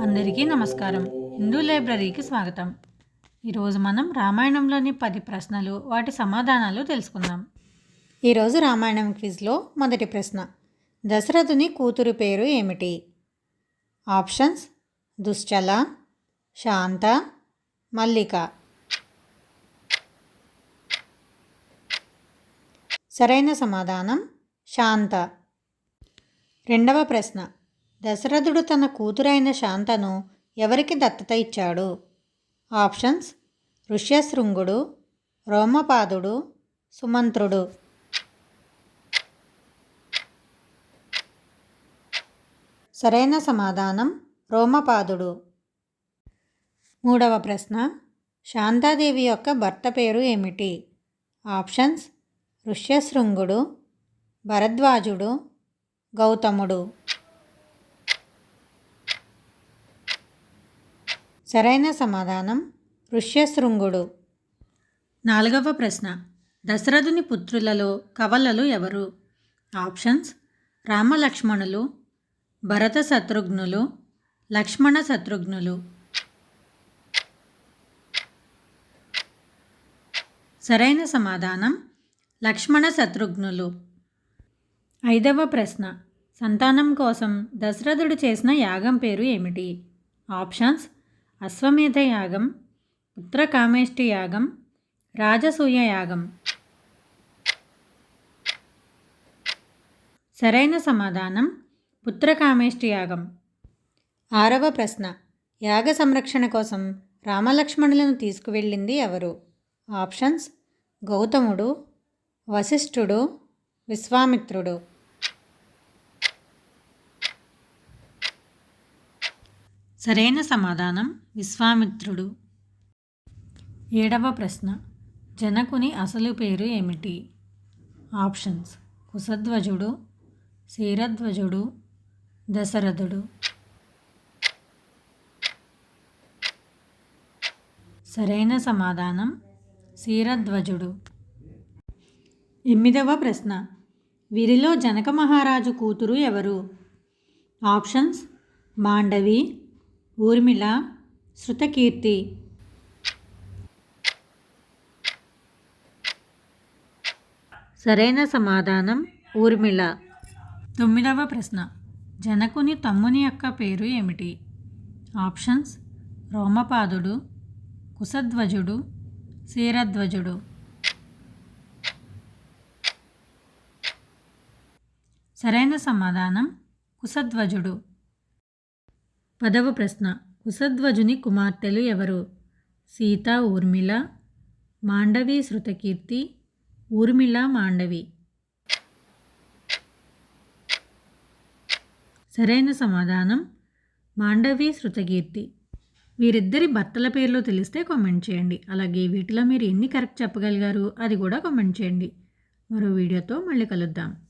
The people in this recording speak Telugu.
అందరికీ నమస్కారం. హిందూ లైబ్రరీకి స్వాగతం. ఈరోజు మనం రామాయణంలోని పది ప్రశ్నలు వాటి సమాధానాలు తెలుసుకుందాం. ఈరోజు రామాయణం క్విజ్లో మొదటి ప్రశ్న దశరథుని కూతురు పేరు ఏమిటి? ఆప్షన్స్ దుశ్చల శాంత మల్లిక. సరైన సమాధానం శాంత. రెండవ ప్రశ్న. దశరథుడు తన కూతురైన శాంతను ఎవరికి దత్తత ఇచ్చాడు? ఆప్షన్స్. ఋష్యశృంగుడు రోమపాదుడు సుమంత్రుడు. సరైన సమాధానం. రోమపాదుడు. మూడవ ప్రశ్న. శాంతాదేవి యొక్క భర్త పేరు ఏమిటి? ఆప్షన్స్. ఋష్యశృంగుడు భరద్వాజుడు గౌతముడు. సరైన సమాధానం ఋష్యశృంగుడు. నాలుగవ ప్రశ్న. దశరథుని పుత్రులలో కవలలు ఎవరు? ఆప్షన్స్. రామలక్ష్మణులు భరత శత్రుఘ్నులు లక్ష్మణ శత్రుఘ్నులు సరైన సమాధానం. లక్ష్మణ శత్రుఘ్నులు ఐదవ ప్రశ్న. సంతానం కోసం దశరథుడు చేసిన యాగం పేరు ఏమిటి? ఆప్షన్స్. అశ్వమేధ యాగం ఉత్తరకామేష్టి యాగం రాజసూయ యాగం. సరైన సమాధానం. పుత్రకామేష్టి యాగం. ఆరవ ప్రశ్న. యాగ సంరక్షణ కోసం రామలక్ష్మణులను తీసుకువెళ్ళింది ఎవరు? ఆప్షన్స్. గౌతముడు వశిష్ఠుడు విశ్వామిత్రుడు. సరైన సమాధానం విశ్వామిత్రుడు. ఏడవ ప్రశ్న. జనకుని అసలు పేరు ఏమిటి? ఆప్షన్స్. కుశధ్వజుడు శీరధ్వజుడు దశరథుడు. సరైన సమాధానం శీరధ్వజుడు. ఎనిమిదవ ప్రశ్న. వీరిలో జనక మహారాజు కూతురు ఎవరు? ఆప్షన్స్ మాండవి ఊర్మిళ శృతకీర్తి. సరైన సమాధానం ఊర్మిళ. తొమ్మిదవ ప్రశ్న. జనకుని తమ్ముని యొక్క పేరు ఏమిటి? ఆప్షన్స్ రోమపాదుడు కుశధ్వజుడు శీరధ్వజుడు. సరైన సమాధానం కుసధ్వజుడు పదవ ప్రశ్న. కుసధ్వజుని కుమార్తెలు ఎవరు? సీత ఊర్మిళ మాండవి శృతకీర్తి ఊర్మిళ మాండవి. సరైన సమాధానం మాండవి శృతకీర్తి. వీరిద్దరి భర్తల పేర్లు తెలిస్తే కామెంట్ చేయండి. అలాగే వీటిలో మీరు ఎన్ని కరెక్ట్ చెప్పగలిగారు అది కూడా కామెంట్ చేయండి. మరో వీడియోతో మళ్ళీ కలుద్దాం.